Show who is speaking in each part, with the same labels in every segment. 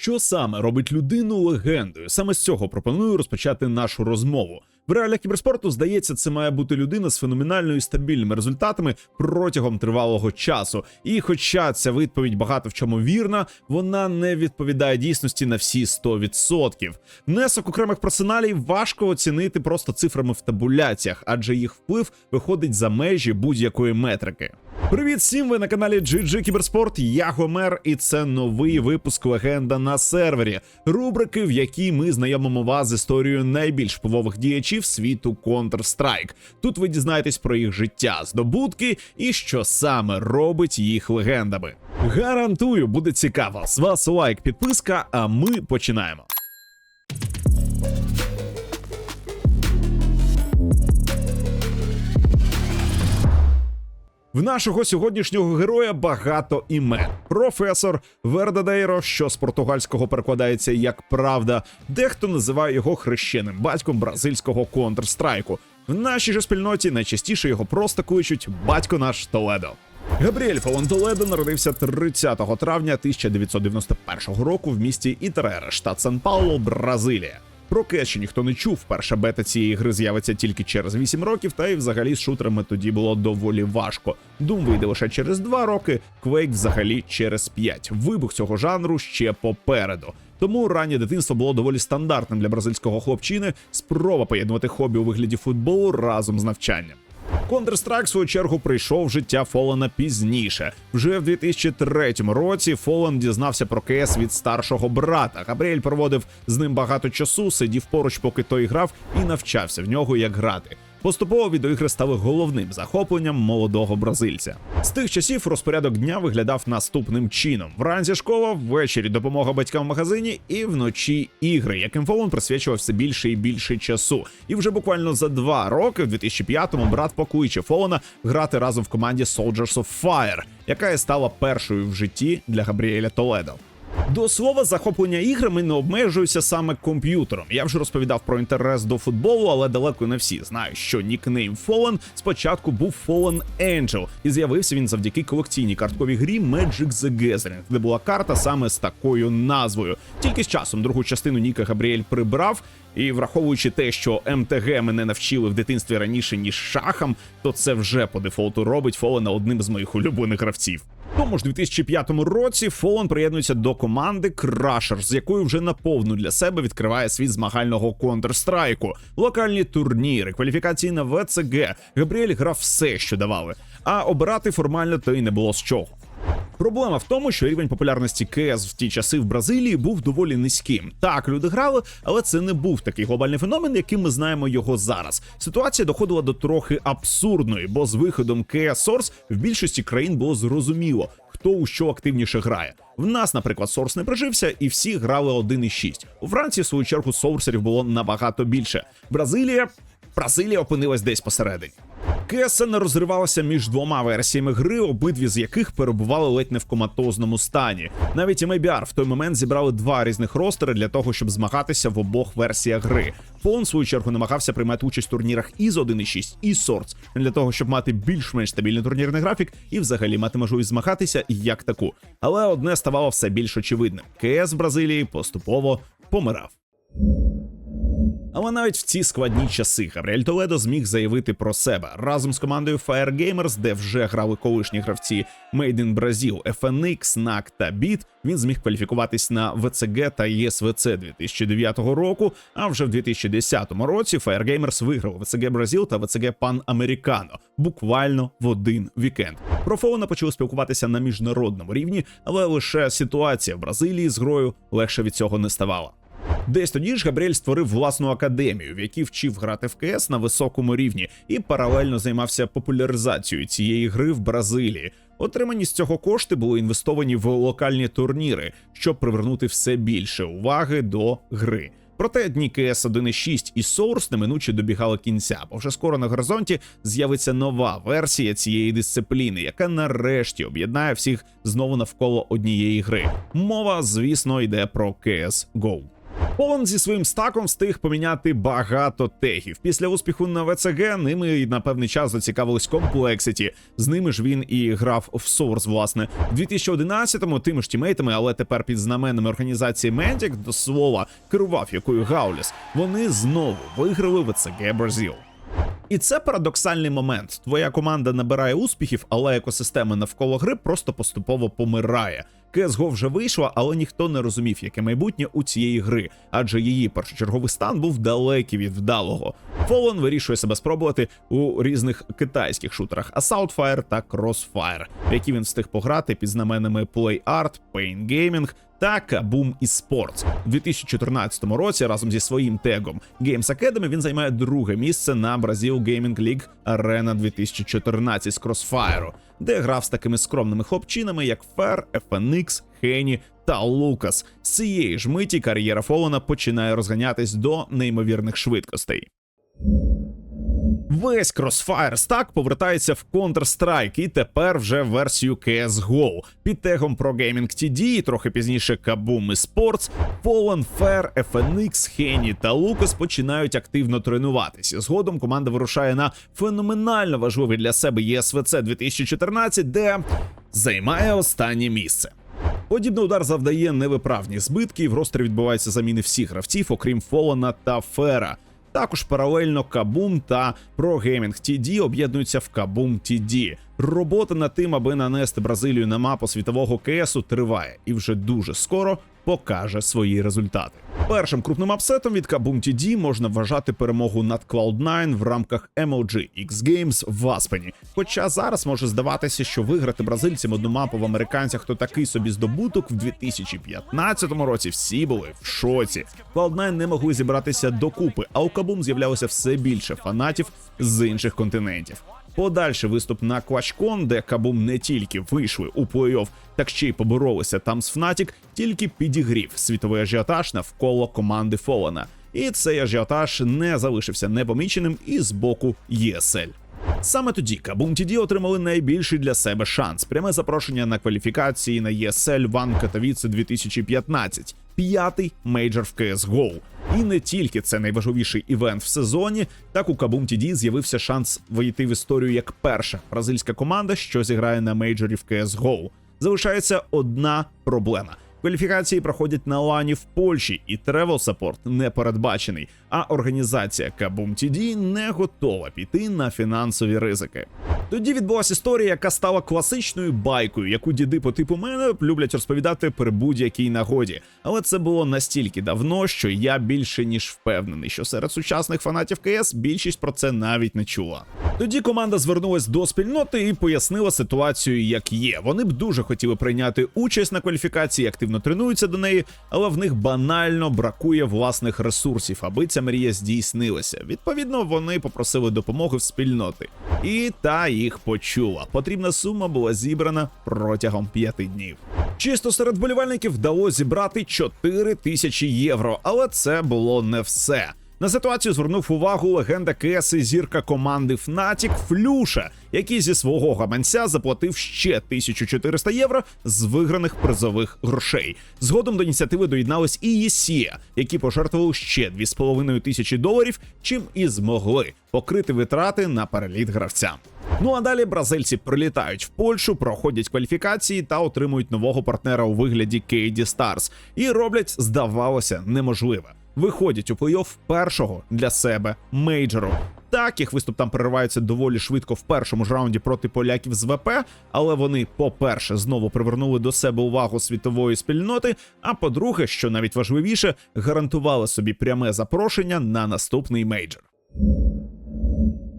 Speaker 1: Що саме робить людину легендою? Саме з цього пропоную розпочати нашу розмову. В реаліях кіберспорту здається, це має бути людина з феноменально і стабільними результатами протягом тривалого часу. І, хоча ця відповідь багато в чому вірна, вона не відповідає дійсності на всі 100%. Внесок окремих персоналів важко оцінити просто цифрами в табуляціях, адже їх вплив виходить за межі будь-якої метрики. Привіт всім! Ви на каналі GG Кіберспорт. Я Гомер, і це новий випуск легенда на сервері. Рубрики, в якій ми знайомимо вас з історією найбільш впливових діячів світу Counter-Strike. Тут ви дізнаєтесь про їх життя, здобутки і що саме робить їх легендами. Гарантую, буде цікаво. З вас лайк, підписка, а ми починаємо. В нашого сьогоднішнього героя багато імен. Професор Вердадейро, що з португальського перекладається як правда, дехто називає його хрещеним батьком бразильського контрстрайку. В нашій же спільноті найчастіше його просто кличуть батько наш Толедо. Габріель Толедо народився 30 травня 1991 року в місті Ітерера, штат Сан Пауло, Бразилія. Про ще ніхто не чув. Перша бета цієї гри з'явиться тільки через 8 років, та й взагалі з шутерами тоді було доволі важко. Doom вийде лише через 2 роки, Quake взагалі через 5. Вибух цього жанру ще попереду. Тому раннє дитинство було доволі стандартним для бразильського хлопчини. Спроба поєднувати хобі у вигляді футболу разом з навчанням. Counter-Strike, в свою чергу, прийшов життя Фолана пізніше. Вже в 2003 році Фолан дізнався про КС від старшого брата. Габріель проводив з ним багато часу, сидів поруч, поки той грав, і навчався в нього, як грати. Поступово відеоігри стали головним захопленням молодого бразильця. З тих часів розпорядок дня виглядав наступним чином: вранці школа, ввечері допомога батькам в магазині, і вночі ігри, яким Фолон присвячував все більше і більше часу. І вже буквально за два роки, в 2005-му, брат покличе Фолона грати разом в команді Soldiers of Fire, яка і стала першою в житті для Габріеля Толедо. До слова, захоплення іграми не обмежується саме комп'ютером. Я вже розповідав про інтерес до футболу, але далеко не всі знають, що нікнейм Fallen спочатку був Fallen Angel, і з'явився він завдяки колекційній картковій грі Magic the Gathering, де була карта саме з такою назвою. Тільки з часом другу частину Ніка Габріель прибрав. І враховуючи те, що МТГ мене навчили в дитинстві раніше ніж шахам, то це вже по дефолту робить Фолена одним з моїх улюблених гравців. Тому ж у 2005 році Фолен приєднується до команди Crusher, з якою вже наповну для себе відкриває світ змагального Counter-Strike. локальні турніри, кваліфікації на ВЦГ. Габріель грав все, що давали, а обирати формально то й не було з чого. Проблема в тому, що рівень популярності КС в ті часи в Бразилії був доволі низьким. Так, люди грали, але це не був такий глобальний феномен, яким ми знаємо його зараз. Ситуація доходила до трохи абсурдної, бо з виходом КС Source в більшості країн було зрозуміло, хто у що активніше грає. В нас, наприклад, Source не прижився, і всі грали 1.6. У Франції, в свою чергу, соурсерів було набагато більше. Бразилія. Бразилія опинилась десь посередині. КС не розривалася між двома версіями гри, обидві з яких перебували ледь не в коматозному стані. Навіть MABR в той момент зібрали два різних ростери для того, щоб змагатися в обох версіях гри. Фон, в свою чергу, намагався приймати участь в турнірах і з 1.6, і Swords, для того, щоб мати більш-менш стабільний турнірний графік і взагалі мати можливість змагатися як таку. Але одне ставало все більш очевидним: КС в Бразилії поступово помирав. Але навіть в ці складні часи Габріель Толедо зміг заявити про себе разом з командою Fire Gamers, де вже грали колишні гравці Made in Brazil, FNX, NAC та BIT, Він зміг кваліфікуватись на ВЦГ та ЄСВЦ 2009 року. А вже в 2010 році Fire Gamers виграв ВЦГ Бразил та ВЦГ Пан Американо буквально в один вікенд. Про Фоуна почали спілкуватися на міжнародному рівні, але лише ситуація в Бразилії з грою легше від цього не ставала. Десь тоді ж Габріель створив власну академію, в якій вчив грати в КС на високому рівні, і паралельно займався популяризацією цієї гри в Бразилії. Отримані з цього кошти були інвестовані в локальні турніри, щоб привернути все більше уваги до гри. Проте дні КС 1.6 і Source неминуче добігали кінця, бо вже скоро на горизонті з'явиться нова версія цієї дисципліни, яка нарешті об'єднає всіх знову навколо однієї гри. Мова, звісно, йде про CS GO. Полон зі своїм стаком встиг поміняти багато тегів. Після успіху на ВЦГ ними на певний час зацікавились комплексіті. З ними ж він і грав в Source, власне. У 2011-му тими ж тімейтами, але тепер під знаменами організації Mantic, до слова, керував якою Гауліс. Вони знову виграли ВЦГ Бразил. І це парадоксальний момент. Твоя команда набирає успіхів, але екосистема навколо гри просто поступово помирає. CSGO вже вийшла, але ніхто не розумів, яке майбутнє у цієї гри, адже її першочерговий стан був далекий від вдалого. Fallen вирішує себе спробувати у різних китайських шутерах Assault Fire та Crossfire, які він встиг пограти під знаменами PlayArt, Pain Gaming та Kaboom eSports. У 2014 році разом зі своїм тегом Games Academy він займає друге місце на Brazil Gaming League Arena 2014 з Crossfire, де грав з такими скромними хлопчинами, як Фер, FNX, Хені та Лукас. З цієї ж миті кар'єра Фолена починає розганятись до неймовірних швидкостей. Весь Crossfire Stack повертається в Counter-Strike і тепер вже в версію CSGO. Під тегом Pro Gaming TD і трохи пізніше Kaboom eSports, Fallen, Fair, FNX, Henny та Lucas починають активно тренуватися. Згодом команда вирушає на феноменально важливий для себе ESVC 2014, де займає останнє місце. Подібний удар завдає невиправні збитки, і в ростері відбуваються заміни всіх гравців, окрім Фолана та Фера. Також паралельно Kabum та ProGaming TD об'єднуються в Kabum TD. Робота над тим, аби нанести Бразилію на мапу світового КСу, триває і вже дуже скоро покаже свої результати. Першим крупним апсетом від Kabum TD можна вважати перемогу над Cloud9 в рамках MLG X Games в Аспені. Хоча зараз може здаватися, що виграти бразильцям одну мапу в американцях то такий собі здобуток в 2015 році. Всі були в шоці. Cloud9 не могли зібратися докупи, а у Kabum з'являлося все більше фанатів з інших континентів. Подальший виступ на Квачкон, де Кабум не тільки вийшли у плей-офф, так ще й поборолися там з Фнатік, тільки підігрів світовий ажіотаж навколо команди Фолана. І цей ажіотаж не залишився непоміченим і з боку ЄСЛ. Саме тоді Kabum TD отримали найбільший для себе шанс пряме запрошення на кваліфікації на ESL One Katowice 2015, п'ятий мейджор в CSGO. І не тільки це найважливіший івент в сезоні, так у Кабум TD з'явився шанс вийти в історію як перша бразильська команда, що зіграє на мейджорі в CSGO. Залишається одна проблема. Кваліфікації проходять на лані в Польщі, і тревел саппорт не передбачений. А організація Kabum TD не готова піти на фінансові ризики. Тоді відбулася історія, яка стала класичною байкою, яку діди по типу мене люблять розповідати при будь-якій нагоді. Але це було настільки давно, що я більше ніж впевнений, що серед сучасних фанатів КС більшість про це навіть не чула. Тоді команда звернулась до спільноти і пояснила ситуацію, як є. Вони б дуже хотіли прийняти участь на кваліфікації, активно тренуються до неї, але в них банально бракує власних ресурсів, аби ця мрія здійснилася. Відповідно, вони попросили допомоги в спільноти, і та їх почула. Потрібна сума була зібрана протягом п'яти днів. Чисто серед болівальників вдалося зібрати 4 тисячі євро, але це було не все. На ситуацію звернув увагу легенда КС і зірка команди Fnatic Флюша, який зі свого гаманця заплатив ще 1400 євро з виграних призових грошей. Згодом до ініціативи доєднались і ЄСІА, які пожертвували ще 2,5 тисячі доларів, чим і змогли покрити витрати на переліт гравцям. Ну а далі бразильці прилітають в Польщу, проходять кваліфікації та отримують нового партнера у вигляді KD Stars. і роблять, здавалося, неможливе. Виходять у плей-офф першого для себе мейджору. Так, їх виступ там переривається доволі швидко в першому ж раунді проти поляків з ВП, але вони, по-перше, знову привернули до себе увагу світової спільноти. А по-друге, що навіть важливіше, гарантували собі пряме запрошення на наступний мейджор.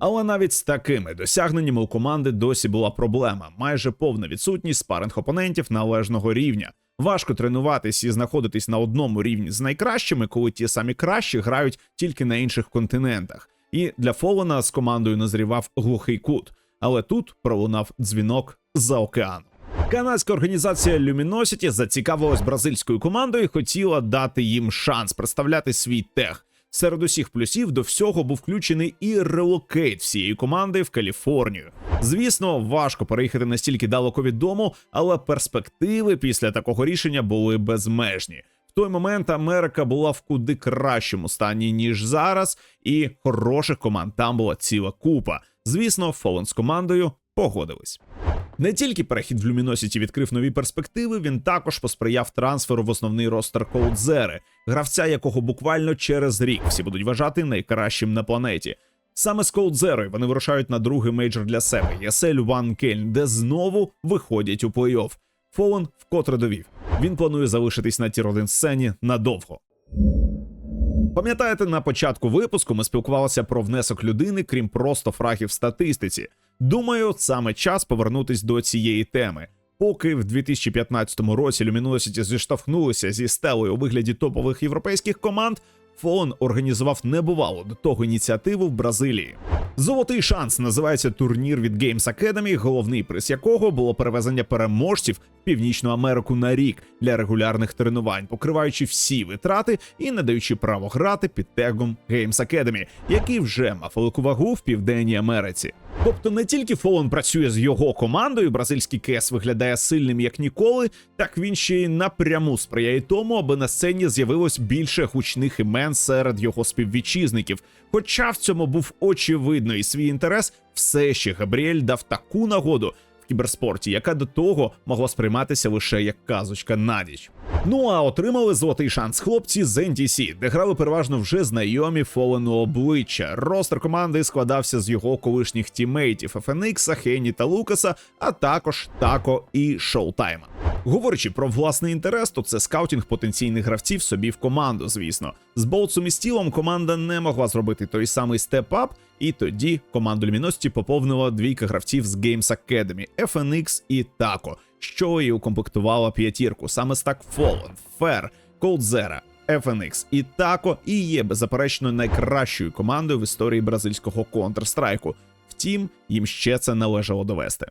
Speaker 1: Але навіть з такими досягненнями у команди досі була проблема: майже повна відсутність спаринг опонентів належного рівня. Важко тренуватись і знаходитись на одному рівні з найкращими, коли ті самі кращі грають тільки на інших континентах. І для Фолена з командою назрівав глухий кут. Але тут пролунав дзвінок за океану. Канадська організація Luminosity зацікавилась бразильською командою і хотіла дати їм шанс представляти свій тех. Серед усіх плюсів до всього був включений і релокейт всієї команди в Каліфорнію. Звісно, важко переїхати настільки далеко від дому, але перспективи після такого рішення були безмежні. В той момент Америка була в куди кращому стані, ніж зараз, і хороших команд там була ціла купа. Звісно, Фолен з командою погодились. Не тільки перехід в Luminosity відкрив нові перспективи, він також посприяв трансферу в основний ростер Коудзери, гравця, якого буквально через рік всі будуть вважати найкращим на планеті. Саме з Коудзерою вони вирушають на другий мейджор для себе Ясель Ван Кельн, де знову виходять у плей-офф. Фолен вкотре довів. Він планує залишитись на тір 1 сцені надовго. Пам'ятаєте, на початку випуску ми спілкувалися про внесок людини, крім просто фрагів в статистиці. Думаю, саме час повернутись до цієї теми. Поки в 2015 році Luminosity зіштовхнулися зі стелою у вигляді топових європейських команд, Фон організував небувалу до того ініціативу в Бразилії. Золотий шанс називається турнір від Games Academy, головний приз якого було перевезення переможців в Північну Америку на рік для регулярних тренувань, покриваючи всі витрати і надаючи право грати під тегом Games Academy, який вже мав велику вагу в Південній Америці. Тобто не тільки Фолон працює з його командою, бразильський КС виглядає сильним як ніколи, так він ще й напряму сприяє тому, аби на сцені з'явилось більше гучних імен серед його співвітчизників. Хоча в цьому був очевидно і свій інтерес, все ще Габріель дав таку нагоду кіберспорті, яка до того могла сприйматися лише як казочка на ніч. Ну а отримали золотий шанс хлопці з NDC, де грали переважно вже знайомі Фолену обличчя. Ростер команди складався з його колишніх тімейтів FNX, Хенні та Лукаса, а також Тако і Шоутайма. Говорячи про власний інтерес, то це скаутінг потенційних гравців собі в команду, звісно. З Болтсом і Стілом команда не могла зробити той самий степ-ап, і тоді команду Люміності поповнила двійка гравців з Games Academy, FNX і Тако, що і укомплектувала п'ятірку. Саме так Fallen, Fair, Coldzera, FNX і Тако і є беззаперечно найкращою командою в історії бразильського Counter-Strike. Втім, їм ще це належало довести.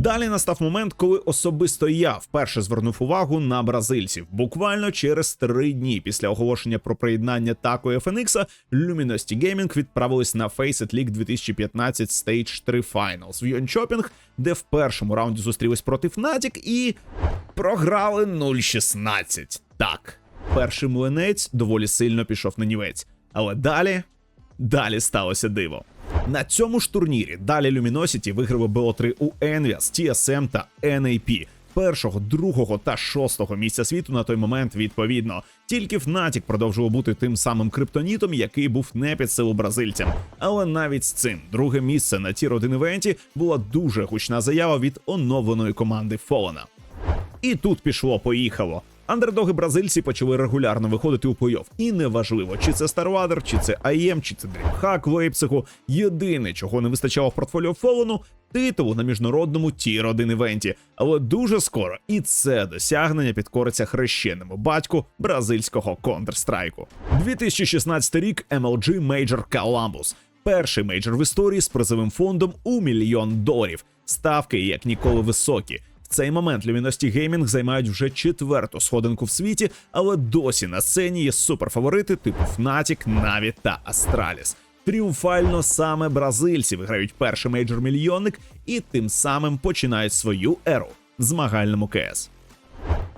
Speaker 1: Далі настав момент, коли особисто я вперше звернув увагу на бразильців. Буквально через три дні після оголошення про приєднання Тако FNX, Luminosity Gaming відправились на Faceit League 2015 Stage 3 Finals в Йончопінг, де в першому раунді зустрілись проти Fnatic і програли 0-16. Так, перший млинець доволі сильно пішов на нівець, але далі, далі сталося диво. На цьому ж турнірі далі Luminosity виграли БО3 у Envias, TSM та NAP. Першого, другого та шостого місця світу на той момент відповідно. Тільки Fnatic продовжував бути тим самим криптонітом, який був не під силу бразильцям. Але навіть з цим друге місце на тір 1 івенті була дуже гучна заява від оновленої команди Фолена. І тут пішло, поїхало. Андердоги бразильці почали регулярно виходити у плей-офф. І неважливо, чи це Старвадер, чи це АЄМ, чи це Дрімхак Лейпцигу. Єдине, чого не вистачало в портфоліо Фолону, титулу на міжнародному тір 1 івенті. Але дуже скоро і це досягнення підкориться хрещеному батьку бразильського Counter-Strike. 2016 рік MLG Major Columbus. Перший мейджор в історії з призовим фондом у мільйон доларів. Ставки як ніколи високі. Цей момент Luminosity Gaming займають вже четверту сходинку в світі, але досі на сцені є суперфаворити типу Fnatic, Na'Vi та Astralis. Тріумфально саме бразильці виграють перший мейджор мільйонник і тим самим починають свою еру в змагальному КС.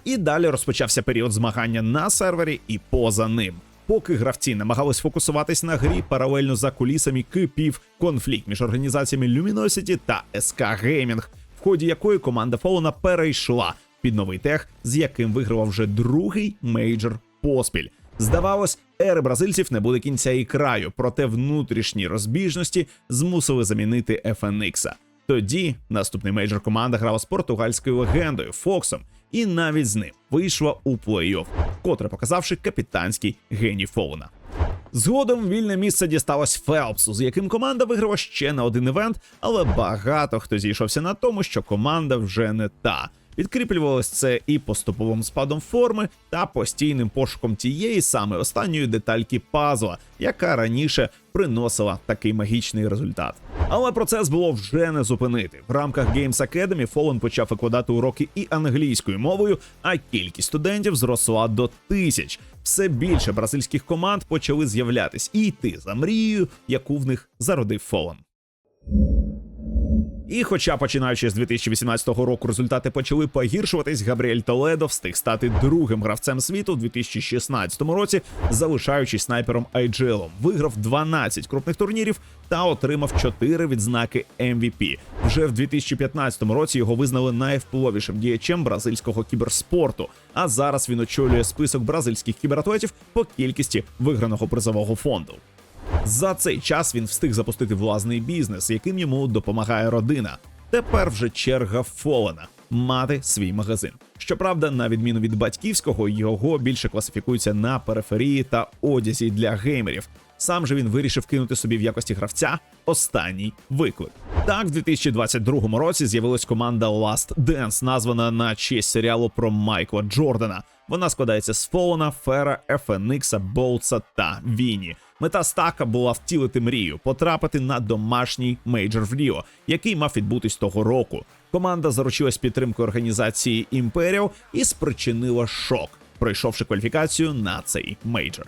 Speaker 1: І далі розпочався період змагання на сервері і поза ним. Поки гравці намагались фокусуватись на грі, паралельно за кулісами кипів конфлікт між організаціями Luminosity та SK Gaming, ході якої команда Фолона перейшла під новий тех, з яким вигравав вже другий мейджор поспіль. Здавалось, ери бразильців не буде кінця і краю, проте внутрішні розбіжності змусили замінити FNX. Тоді наступний мейджор команда грала з португальською легендою Фоксом, і навіть з ним вийшла у плей-офф, котре показавши капітанський геній Фолона. Згодом вільне місце дісталось Фелпсу, з яким команда виграла ще на один івент, але багато хто зійшовся на тому, що команда вже не та. Підкріплювалось це і поступовим спадом форми та постійним пошуком тієї саме останньої детальки пазла, яка раніше приносила такий магічний результат. Але процес було вже не зупинити. В рамках Games Academy Fallen почав викладати уроки і англійською мовою, а кількість студентів зросла до тисяч. Все більше бразильських команд почали з'являтись і йти за мрією, яку в них зародив Фолен. І хоча починаючи з 2018 року результати почали погіршуватись, Габріель Толедо встиг стати другим гравцем світу в 2016 році, залишаючись снайпером IGL. Виграв 12 крупних турнірів та отримав 4 відзнаки MVP. Вже в 2015 році його визнали найвпливовішим діячем бразильського кіберспорту. А зараз він очолює список бразильських кібератлетів по кількості виграного призового фонду. За цей час він встиг запустити власний бізнес, яким йому допомагає родина. Тепер вже черга Фолена мати свій магазин. Щоправда, на відміну від батьківського, його більше класифікується на периферії та одязі для геймерів. Сам же він вирішив кинути собі в якості гравця останній виклик. Так, в 2022 році з'явилась команда Last Dance, названа на честь серіалу про Майкла Джордана. Вона складається з Фолона, Фера, Ефеникса, Болтса та Віні. Мета стака була втілити мрію, потрапити на домашній мейджор в Ріо, який мав відбутись того року. Команда заручилась підтримкою організації Імперіо і спричинила шок, пройшовши кваліфікацію на цей мейджор.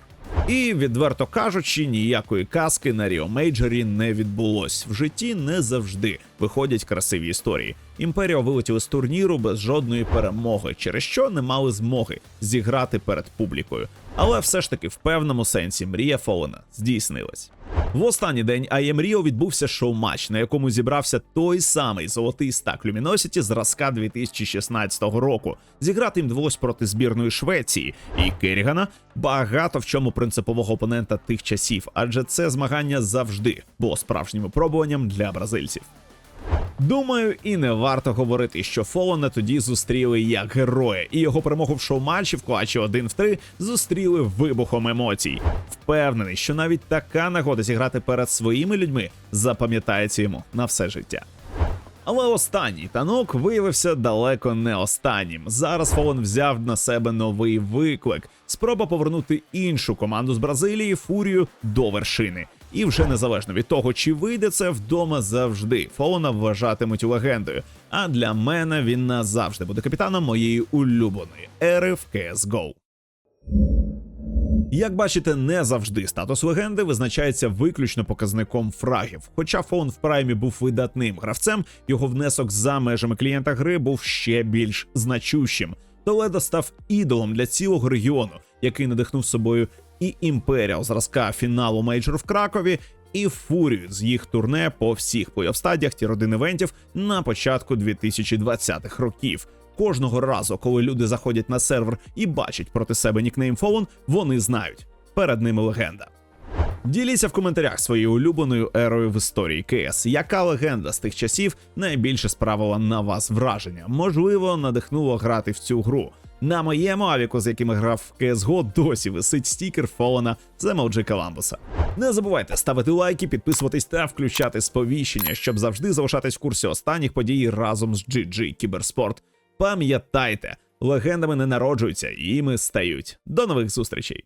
Speaker 1: І відверто кажучи, ніякої казки на Ріо Мейджорі не відбулось. В житті не завжди виходять красиві історії. Імперіо вилетіли з турніру без жодної перемоги, через що не мали змоги зіграти перед публікою. Але все ж таки в певному сенсі мрія Фолена здійснилась. В останній день IM Rio відбувся шоу-матч, на якому зібрався той самий золотий стак Luminosity зразка 2016 року. Зіграти їм довелось проти збірної Швеції і Керігана багато в чому принципового опонента тих часів, адже це змагання завжди було справжнім випробуванням для бразильців. Думаю, і не варто говорити, що Фолона тоді зустріли як героя, і його перемогу в шоу-матчі в клатчі 1 в 3 зустріли вибухом емоцій. Впевнений, що навіть така нагода зіграти перед своїми людьми запам'ятається йому на все життя. Але останній танок виявився далеко не останнім. Зараз Фолен взяв на себе новий виклик: спроба повернути іншу команду з Бразилії Фурію до вершини. І вже незалежно від того, чи вийде це вдома завжди, Фолена вважатимуть легендою. А для мене він назавжди буде капітаном моєї улюбленої ери в CSGO. Як бачите, не завжди статус легенди визначається виключно показником фрагів. Хоча фон в праймі був видатним гравцем, його внесок за межами клієнта гри був ще більш значущим. Толедо став ідолом для цілого регіону, який надихнув собою і імперіал зразка фіналу мейджор в Кракові, і фурію з їх турне по всіх плей-оф-стадіях ті родин івентів на початку 2020-х років. Кожного разу, коли люди заходять на сервер і бачать проти себе нікнейм Фолон, вони знають перед ними легенда. Діліться в коментарях своєю улюбленою ерою в історії КС. Яка легенда з тих часів найбільше справила на вас враження? Можливо, надихнуло грати в цю гру. На моєму авіку, з яким грав в CSGO, досі висить стікер Фолена з емоджі Каламбуса. Не забувайте ставити лайки, підписуватись та включати сповіщення, щоб завжди залишатись в курсі останніх подій разом з GG Кіберспорт. Пам'ятайте, легендами не народжуються, іми стають. До нових зустрічей!